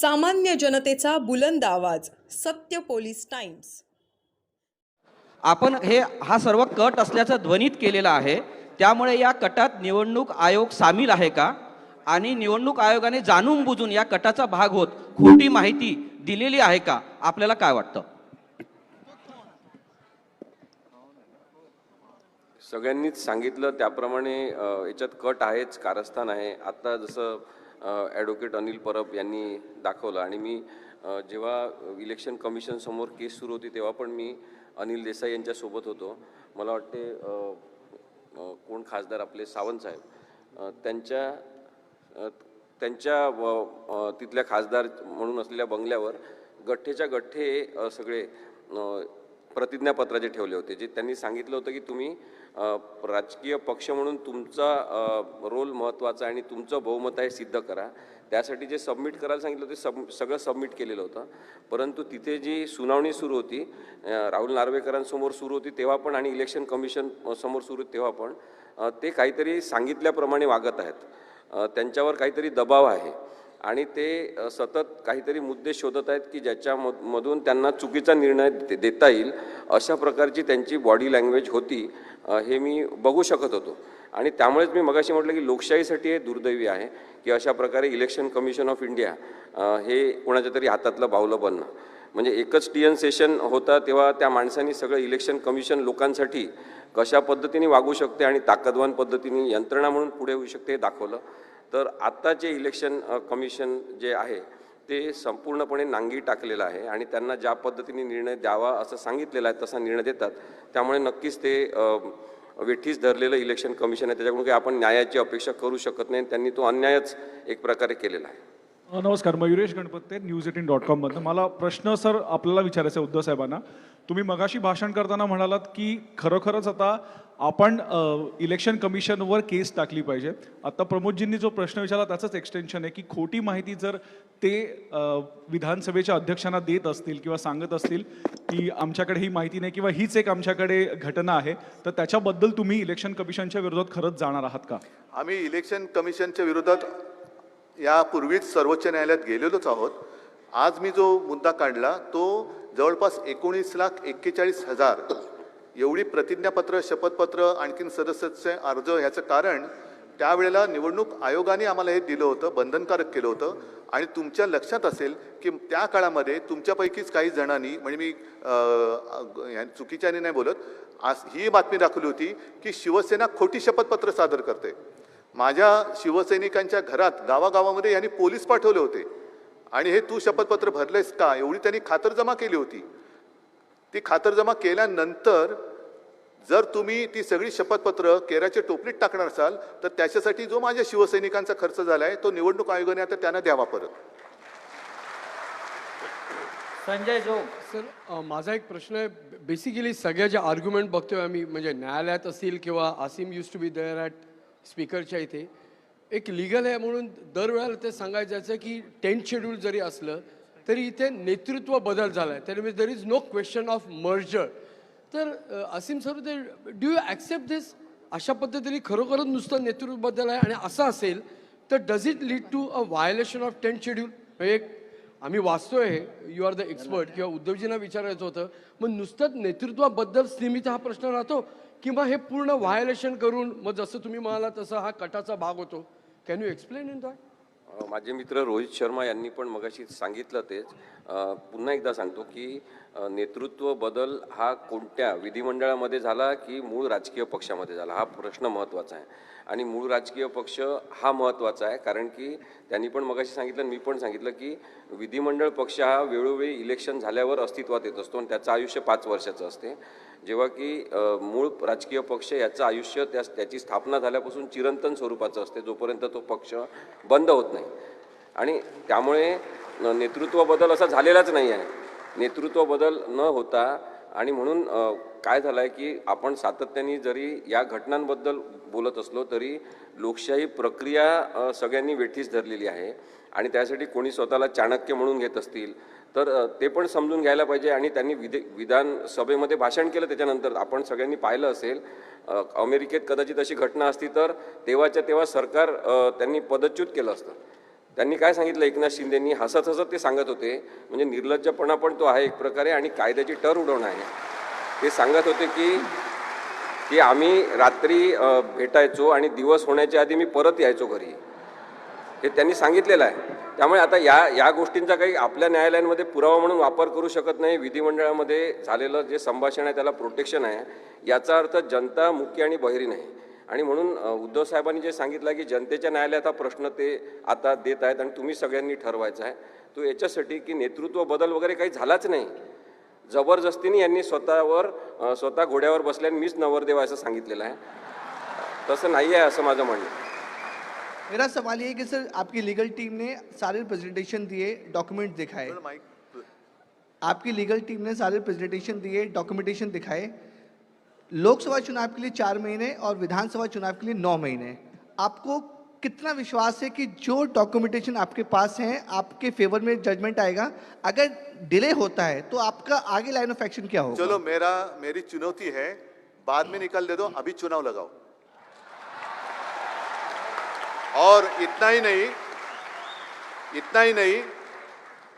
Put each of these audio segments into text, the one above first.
सामान्य जनतेचा बुलंद आवाज सत्य पोलीस टाइम्स. आपण हे हा सर्व कट असल्याचं ध्वनीत केलेला आहे. त्यामुळे या कटात निवडणूक आयोग सामील आहे का? आणि निवडणूक आयोगाने जाणून बुजून या कटाचा भाग होत खोटी माहिती दिलेली आहे का? आपल्याला काय वाटतं? सगळ्यांनीच सांगितलं त्याप्रमाणे याच्यात कट आहेच कारस्थान आहे. आत्ता जसं ॲडव्होकेट अनिल परब यांनी दाखवलं. आणि मी जेव्हा इलेक्शन कमिशनसमोर केस सुरू होती तेव्हा पण मी अनिल देसाई यांच्यासोबत होतो. मला वाटते कोण खासदार आपले? सावंत साहेब. त्यांच्या त्यांच्या व तिथल्या खासदार म्हणून असलेल्या बंगल्यावर गठ्ठेच्या गठ्ठे सगळे प्रतिज्ञापत्र प्रतिज्ञापत्राचे ठेवले होते जे त्यांनी सांगितलं होतं की तुम्ही राजकीय पक्ष म्हणून तुमचा रोल महत्त्वाचा आणि तुमचं बहुमत आहे सिद्ध करा. त्यासाठी जे सबमिट करायला सांगितलं होतं सब सगळं सबमिट केलेलं होतं. परंतु तिथे जी सुनावणी सुरू होती राहुल नार्वेकरांसमोर सुरू होती तेव्हा पण आणि इलेक्शन कमिशन समोर सुरू तेव्हा पण ते काहीतरी सांगितल्याप्रमाणे वागत आहेत. त्यांच्यावर काहीतरी दबाव आहे. आणि ते सतत काहीतरी मुद्दे शोधत आहेत की ज्याच्या मधून त्यांना चुकीचा निर्णय देता येईल अशा प्रकारची त्यांची बॉडी लँग्वेज होती हे मी बघू शकत होतो. आणि त्यामुळेच मी मगाशी म्हटलं की लोकशाहीसाठी हे दुर्दैवी आहे की अशा प्रकारे इलेक्शन कमिशन ऑफ इंडिया हे कोणाच्या तरी हातातलं बावलं बनणं. म्हणजे एकच टी एन सेशन होता तेव्हा त्या माणसांनी सगळं इलेक्शन कमिशन लोकांसाठी कशा पद्धतीने वागू शकते आणि ताकदवान पद्धतीने यंत्रणा म्हणून पुढे होऊ शकते हे दाखवलं. तर आत्ताचे इलेक्शन कमिशन जे आहे ते संपूर्णपणे नांगी टाकलेलं आहे आणि त्यांना ज्या पद्धतीने निर्णय द्यावा असं सांगितलेलं आहे तसा निर्णय देतात. त्यामुळे नक्कीच ते वेठीच वेठीस धरलेलं इलेक्शन कमिशन आहे त्याच्याकडून काही आपण न्यायाची अपेक्षा करू शकत नाही. त्यांनी तो अन्यायच एक प्रकारे केलेला आहे. नमस्कार Mayuresh Ganpate News Eighteen dot कॉममधनं मला प्रश्न सर आपल्याला विचारायचा आहे उद्धव साहेबांना. तुम्ही मगाशी भाषण करताना म्हणालात की खरोखरच आता आपण इलेक्शन कमिशनवर केस टाकली पाहिजे. आता प्रमोदजींनी जो प्रश्न विचारला त्याचंच एक्सटेन्शन आहे की खोटी माहिती जर ते विधानसभेच्या अध्यक्षांना देत असतील किंवा सांगत असतील की आमच्याकडे ही माहिती नाही किंवा हीच एक आमच्याकडे घटना आहे तर त्याच्याबद्दल तुम्ही इलेक्शन कमिशनच्या विरोधात खरंच जाणार आहात का? आम्ही इलेक्शन कमिशनच्या विरोधात यापूर्वीच सर्वोच्च न्यायालयात गेलेलोच आहोत. आज मी जो मुद्दा काढला तो जवळपास एकोणीस लाख एक्केचाळीस हजार एवढी प्रतिज्ञापत्र शपथपत्र आणखीन सदस्याचे अर्ज ह्याचं कारण त्यावेळेला निवडणूक आयोगाने आम्हाला हे दिलं होतं बंधनकारक केलं होतं. आणि तुमच्या लक्षात असेल की त्या काळामध्ये तुमच्यापैकीच काही जणांनी म्हणजे मी चुकीच्याने नाही बोलत आज ही बातमी दाखवली होती की शिवसेना खोटी शपथपत्र सादर करते. माझ्या शिवसैनिकांच्या घरात गावागावामध्ये यांनी पोलीस पाठवले होते. आणि हे तू शपथपत्र भरलेस का? एवढी त्यांनी खातरजमा केली होती. ती खातरजमा केल्यानंतर जर तुम्ही ती सगळी शपथपत्र केराच्या टोपलीत टाकणार असाल तर त्याच्यासाठी जो माझ्या शिवसैनिकांचा खर्च झाला आहे तो निवडणूक आयोगाने आता त्यांना द्यावा परत. संजय जोग. सर माझा एक प्रश्न आहे. बेसिकली सगळ्या ज्या आर्ग्युमेंट बघतोय आम्ही म्हणजे न्यायालयात असतील किंवा Asim used to be there at स्पीकरच्या इथे. एक लिगल आहे म्हणून दरवेळेला ते सांगायचं की टेन्थ शेड्यूल जरी असलं तरी इथे नेतृत्व बदल झाला आहे त्यामुळे there is no question of merger तर असीम सर ते डू यू ॲक्सेप्ट दिस अशा पद्धतीने खरोखरच नुसतं नेतृत्व बदल आहे आणि असं असेल तर does it lead to a violation of tenth schedule एक आम्ही वाचतोय हे. यू आर द एक्सपर्ट किंवा उद्धवजींना विचारायचं होतं. मग नुसतंच नेतृत्वाबद्दल सीमित हा प्रश्न राहतो? किंवा हे पूर्ण व्हायोलेशन करून मग जसं तुम्ही म्हणाला तसं हा कटाचा भाग होतो. Can you explain in that माझे मित्र रोहित शर्मा यांनी पण मगाशी सांगितलं तेच. पुन्हा एकदा सांगतो की नेतृत्व बदल हा कोणत्या विधिमंडळामध्ये झाला की मूळ राजकीय पक्षामध्ये झाला? हा प्रश्न महत्त्वाचा आहे. आणि मूळ राजकीय पक्ष हा महत्त्वाचा आहे कारण की त्यांनी पण मगाशी सांगितलं मी पण सांगितलं की विधिमंडळ पक्ष हा वेळोवेळी इलेक्शन झाल्यावर अस्तित्वात येत असतो आणि त्याचं आयुष्य पाच वर्षाचं असते. जेव्हा की मूळ राजकीय पक्ष याचं आयुष्य त्या त्याची स्थापना झाल्यापासून चिरंतन स्वरूपाचं असते जोपर्यंत तो पक्ष बंद होत नाही. आणि त्यामुळे नेतृत्व बदल असा झालेलाच नाही आहे नेतृत्व बदल न होता आणि म्हणून काय झालं आहे की आपण सातत्याने जरी या घटनांबद्दल बोलत असलो तरी लोकशाही प्रक्रिया सगळ्यांनी वेठीस धरलेली आहे आणि त्यासाठी कोणी स्वतःला चाणक्य म्हणून घेत असतील तर ते पण समजून घ्यायला पाहिजे आणि त्यांनी विधे विधानसभेमध्ये भाषण केलं त्याच्यानंतर. आपण सगळ्यांनी पाहिलं असेल अमेरिकेत कदाचित अशी घटना असती तर तेव्हाच्या तेव्हा सरकार त्यांनी पदच्युत केलं असतं. त्यांनी काय सांगितलं? एकनाथ शिंदेंनी हसत हसत ते सांगत होते. म्हणजे निर्लज्जपणा पण तो आहे एक प्रकारे आणि कायद्याची टर उडवणं आहे. ते सांगत होते की की आम्ही रात्री भेटायचो आणि दिवस होण्याच्या आधी मी परत यायचो घरी. हे त्यांनी सांगितलेलं आहे. त्यामुळे आता या या गोष्टींचा काही आपल्या न्यायालयांमध्ये पुरावा म्हणून वापर करू शकत नाही. विधिमंडळामध्ये झालेलं जे संभाषण आहे त्याला प्रोटेक्शन आहे. याचा अर्थ जनता मुख्य आणि बहिरी आहे आणि म्हणून उद्धव साहेबांनी जे सांगितलं की जनतेच्या न्यायालयात हा प्रश्न ते आता देत आहेत आणि तुम्ही सगळ्यांनी ठरवायचा आहे तो याच्यासाठी की नेतृत्व बदल वगैरे काही झालाच नाही. जबरदस्तीने यांनी स्वतःवर स्वतः घोड्यावर बसल्याने मीच नवरदेव असं सांगितलेलं आहे. तसं नाही आहे असं माझं म्हणणं. आहे. मेरा सवाल ये है कि सर आपकी लीगल टीम ने सारे प्रेजेंटेशन दिए डॉक्यूमेंट दिखाए। आपकी लीगल टीम ने सारे प्रेजेंटेशन दिए डॉक्यूमेंटेशन दिखाए। लोकसभा चुनाव के लिए चार महीने और विधानसभा चुनाव के लिए नौ महीने। आपको कितना विश्वास है कि जो डॉक्यूमेंटेशन आपके पास है, आपके फेवर में जजमेंट आएगा। अगर डिले होता है तो आपका आगे लाइन ऑफ़ एक्शन क्या होगा? चलो, मेरा, मेरी चुनौती है, बाद में निकल दे दो, अभी चुनाव लगाओ। और इतना ही नहीं, इतना ही नहीं,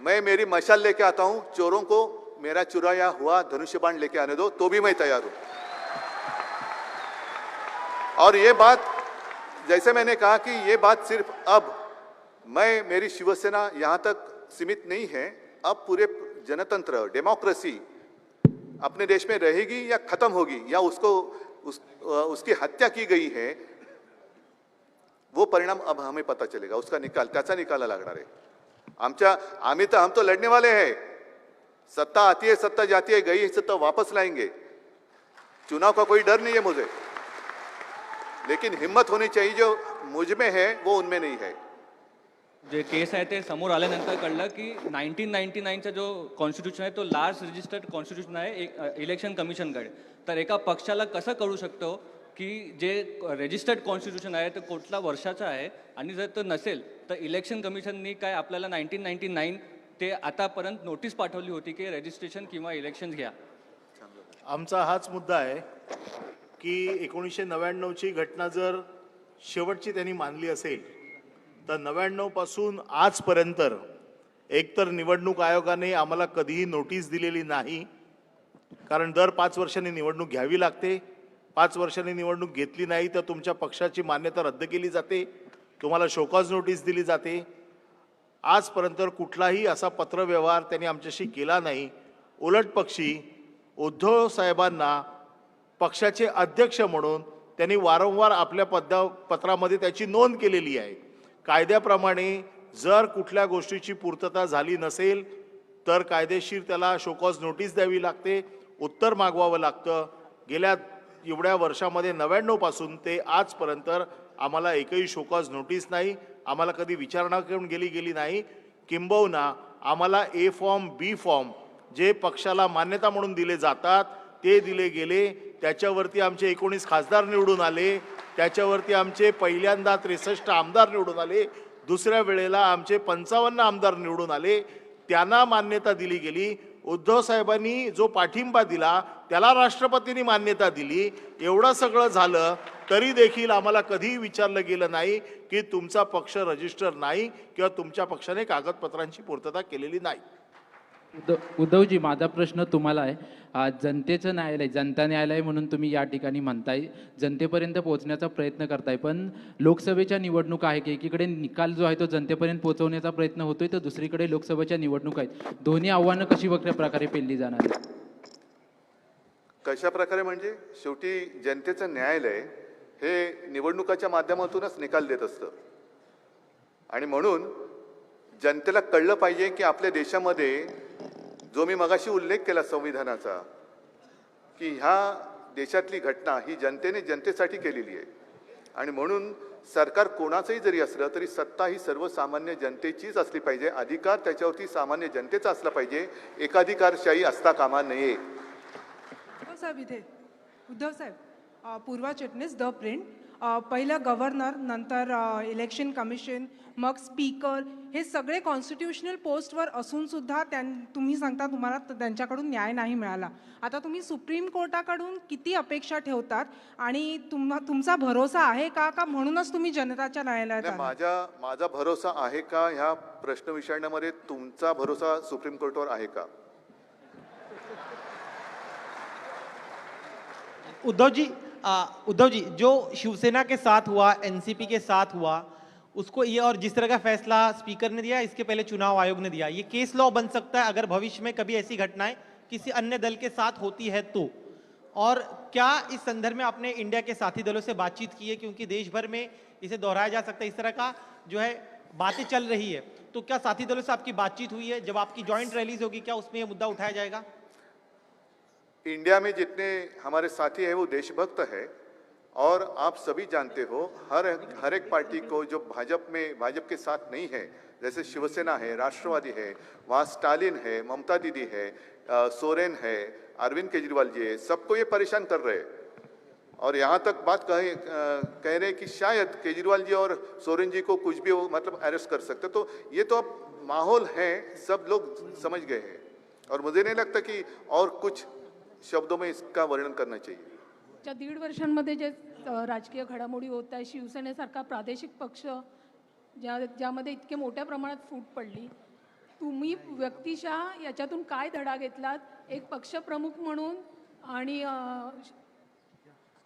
मैं मेरी मशाल लेके आता हूँ, चोरों को मेरा चुराया हुआ धनुष्य बाण लेके आने दो तो भी मैं तैयार हूँ। और ये बात जैसे मैंने कहा कि ये बात सिर्फ़ अब मैं मेरी शिवसेना यहाँ तक सीमित नहीं है। अब पूरे जनतंत्र डेमोक्रेसी अपने देश में रहेगी या खत्म होगी या उसको उस, उसकी हत्या की गई है वो परिणाम अब हमें पता चलेगा। उसका निकाल त्याचा निकाला लागणार आहे आमच्या आम्ही तर हम तो लड़ने वाले हैं। सत्ता आती है सत्ता जाती है गई है सत्ता वापस लाएँगे। चुनाव का कोई डर नहीं है मुझे। लेकिन हिम्मत होनी चाहिए जो मुझ में है वो उनमें नहीं है। जे केस आहे ते समोर आल्यानंतर कळलं की नाईन्टीन नाईन्टी नाईनचा जो कॉन्स्टिट्यूशन आहे तो लास्ट रजिस्टर्ड कॉन्स्टिट्यूशन आहे एक- इलेक्शन कमिशनकडे तर एका पक्षाला कसं कळू शकतो की जे रजिस्टर्ड कॉन्स्टिट्यूशन आहे ते कुठल्या वर्षाचं आहे आणि जर तो नसेल तर इलेक्शन कमिशननी काय आपल्याला नाईन्टीन नाईन्टी नाईन ते आतापर्यंत नोटीस पाठवली होती की रजिस्ट्रेशन किंवा इलेक्शन घ्या. आमचा हाच मुद्दा आहे. की एकोणीसशे नव्याण्णवची घटना जर शेवटची त्यांनी मानली असेल तर नव्याण्णवपासून आजपर्यंत एकतर निवडणूक आयोगाने आम्हाला कधीही नोटीस दिलेली नाही कारण दर पाच वर्षांनी निवडणूक घ्यावी लागते. पाच वर्षांनी निवडणूक घेतली नाही तर तुमच्या पक्षाची मान्यता रद्द केली जाते. तुम्हाला शोकॉज नोटीस दिली जाते. आजपर्यंत कुठलाही असा पत्रव्यवहार त्यांनी आमच्याशी केला नाही. उलट पक्षी उद्धव साहेबांना पक्षाचे अध्यक्ष म्हणून त्यांनी वारंवार आपल्या पदा पत्रामध्ये त्याची नोंद केलेली आहे. कायद्याप्रमाणे जर कुठल्या गोष्टीची पूर्तता झाली नसेल तर कायदेशीर त्याला शोकॉज नोटीस द्यावी लागते उत्तर मागवावं लागतं. गेल्या एवढ्या वर्षामध्ये नव्याण्णवपासून ते आजपर्यंत आम्हाला एकही शोकॉज नोटीस नाही आम्हाला कधी विचारणा करून गेली गेली नाही. किंबहुना आम्हाला ए फॉर्म बी फॉर्म जे पक्षाला मान्यता म्हणून दिले जातात ते दिले गेले. त्याच्यावरती आमचे एकोणीस खासदार निवडून आले त्याच्यावरती आमचे पहिल्यांदा त्रेसष्ट आमदार निवडून आले दुसऱ्या वेळेला आमचे पंचावन्न आमदार निवडून आले त्यांना मान्यता दिली गेली. उद्धव साहेबांनी जो पाठिंबा दिला त्याला राष्ट्रपतींनी मान्यता दिली. एवढं सगळं झालं तरी देखील आम्हाला कधीही विचारलं गेलं नाही की तुमचा पक्ष रजिस्टर नाही किंवा तुमच्या पक्षाने कागदपत्रांची पूर्तता केलेली नाही. उद्धव उद्धवजी माझा प्रश्न तुम्हाला आहे. जनतेचं न्यायालय जनता न्यायालय म्हणून तुम्ही या ठिकाणी म्हणताय. जनतेपर्यंत पोहोचण्याचा प्रयत्न करताय. पण लोकसभेच्या निवडणूक आहे की एकीकडे निकाल जो आहे तो जनतेपर्यंत पोहोचवण्याचा प्रयत्न होतोय तर दुसरीकडे लोकसभेच्या निवडणूक आहेत. दोन्ही आव्हानं कशी वगैरे प्रकारे पेलली जाणार कशा प्रकारे म्हणजे? शेवटी जनतेचं न्यायालय हे निवडणुकाच्या माध्यमातूनच निकाल देत असतं. आणि म्हणून जनतेला कळलं पाहिजे की आपल्या देशामध्ये जो मी मगाशी उल्लेख केला संविधानाचा की ह्या देशातली घटना ही जनतेने जनतेसाठी केलेली आहे. आणि म्हणून सरकार कोणाचंही जरी असलं तरी सत्ता ही सर्वसामान्य जनतेचीच असली पाहिजे. अधिकार त्याच्यावरती सामान्य जनतेचा असला पाहिजे. एकाधिकारशाही असता कामा नये. उद्धव साहेब उद्धव साहेब पूर्वा चिटणीस द प्रिंट. पहिलं गव्हर्नर नंतर इलेक्शन कमिशन मग स्पीकर हे सगळे कॉन्स्टिट्युशनल पोस्टवर असूनसुद्धा त्यां तुम्ही सांगता तुम्हाला त्यांच्याकडून न्याय नाही मिळाला आता तुम्ही सुप्रीम कोर्टाकडून किती अपेक्षा ठेवतात आणि तुम्हा तुमचा भरोसा आहे का का म्हणूनच तुम्ही जनताच्या न्यायालयात? माझ्या माझा भरोसा आहे का ह्या प्रश्न विचारण्यामध्ये तुमचा भरोसा सुप्रीम कोर्टवर आहे का उद्धव जी आ, उद्धव जी, जो शिवसेना के साथ हुआ एनसीपी के साथ हुआ, उसको ये और जिस तरह का फैसला स्पीकर ने दिया, इसके पहले चुनाव आयोग ने दिया, ये केस लॉ बन सकता है अगर भविष्य में कभी ऐसी घटनाएँ किसी अन्य दल के साथ होती है तो। और क्या इस संदर्भ में आपने इंडिया के साथी दलों से बातचीत की है? क्योंकि देश भर में इसे दोहराया जा सकता है, इस तरह का जो है बातें चल रही है। तो क्या साथी दलों से आपकी बातचीत हुई है? जब आपकी ज्वाइंट रैलीज होगी, क्या उसमें यह मुद्दा उठाया जाएगा? इंडिया में जितने हमारे साथी हैं वो देशभक्त है और आप सभी जानते हो हर हर एक पार्टी को जो भाजपा में भाजपा के साथ नहीं है जैसे शिवसेना है राष्ट्रवादी है वहाँ स्टालिन है ममता दीदी है अ, सोरेन है अरविंद केजरीवाल जी है सबको ये परेशान कर रहे हैं। और यहाँ तक बात कहे कह रहे हैं कि शायद केजरीवाल जी और सोरेन जी को कुछ भी वो मतलब अरेस्ट कर सकते तो ये तो अब माहौल है सब लोग समझ गए हैं। और मुझे नहीं लगता कि और कुछ शब्दों में इसका वर्णन करना चाहिए। च्या दीड वर्षांमध्ये जे अ, राजकीय घडामोडी होत आहे शिवसेनेसारखा प्रादेशिक पक्ष ज्या ज्यामध्ये इतके मोठ्या प्रमाणात फूट पडली तुम्ही व्यक्तिशः याच्यातून काय धडा घेतलात? एक पक्षप्रमुख म्हणून आणि अ,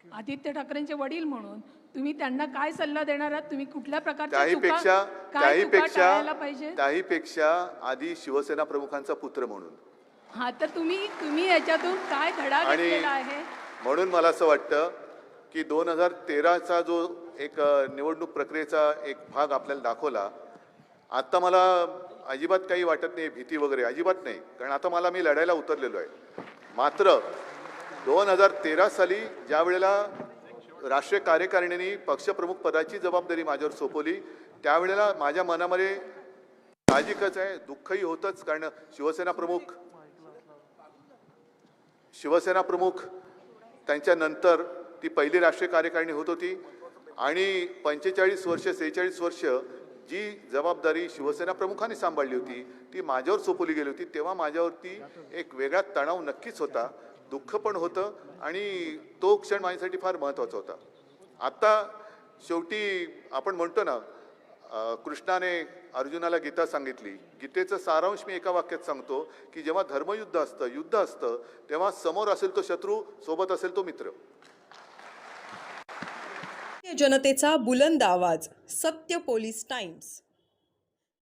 आदित्य ठाकरेंचे वडील म्हणून तुम्ही त्यांना काय सल्ला देणार आहात? तुम्ही कुठल्या प्रकारच्या चुका काय चुका टाळायला त्याहीपेक्षा पाहिजे त्याहीपेक्षा आधी शिवसेना प्रमुखांचा पुत्र म्हणून. हा तर तुम्ही तुम्ही याच्यातून काय धडा आणि घेतलेला आहे? म्हणून मला असं वाटतं की दोन हजार तेराचा जो एक अ, निवडणूक प्रक्रियेचा एक भाग आपल्याला दाखवला आत्ता मला अजिबात काही वाटत नाही भीती वगैरे अजिबात नाही. कारण आता मला मी लढायला उतरलेलो आहे. मात्र दोन हजार तेरा साली ज्या वेळेला राष्ट्रीय कार्यकारिणीने पक्षप्रमुख पदाची जबाबदारी माझ्यावर सोपवली त्यावेळेला माझ्या मनामध्ये साहजिकच आहे दुःखही होतंच कारण शिवसेना प्रमुख शिवसेना प्रमुख त्यांच्यानंतर ती पहिली राष्ट्रीय कार्यकारिणी होत होती. आणि पंचेचाळीस वर्ष सेहेचाळीस वर्ष जी जबाबदारी शिवसेना प्रमुखांनी सांभाळली होती ती माझ्यावर सोपवली गेली होती. तेव्हा माझ्यावरती एक वेगळा तणाव नक्कीच होता. दुःख पण होतं आणि तो क्षण माझ्यासाठी फार महत्त्वाचा होता. आत्ता शेवटी आपण म्हणतो ना कृष्णाने अर्जुनाला गीता सांगितली. गीतेचं सारांश मी एका वाक्यात सांगतो की जेव्हा धर्मयुद्ध असतं युद्ध असतं तेव्हा समोर असेल तो शत्रू सोबत असेल तो मित्र. जनतेचा बुलंद आवाज सत्य पोलीस टाइम्स.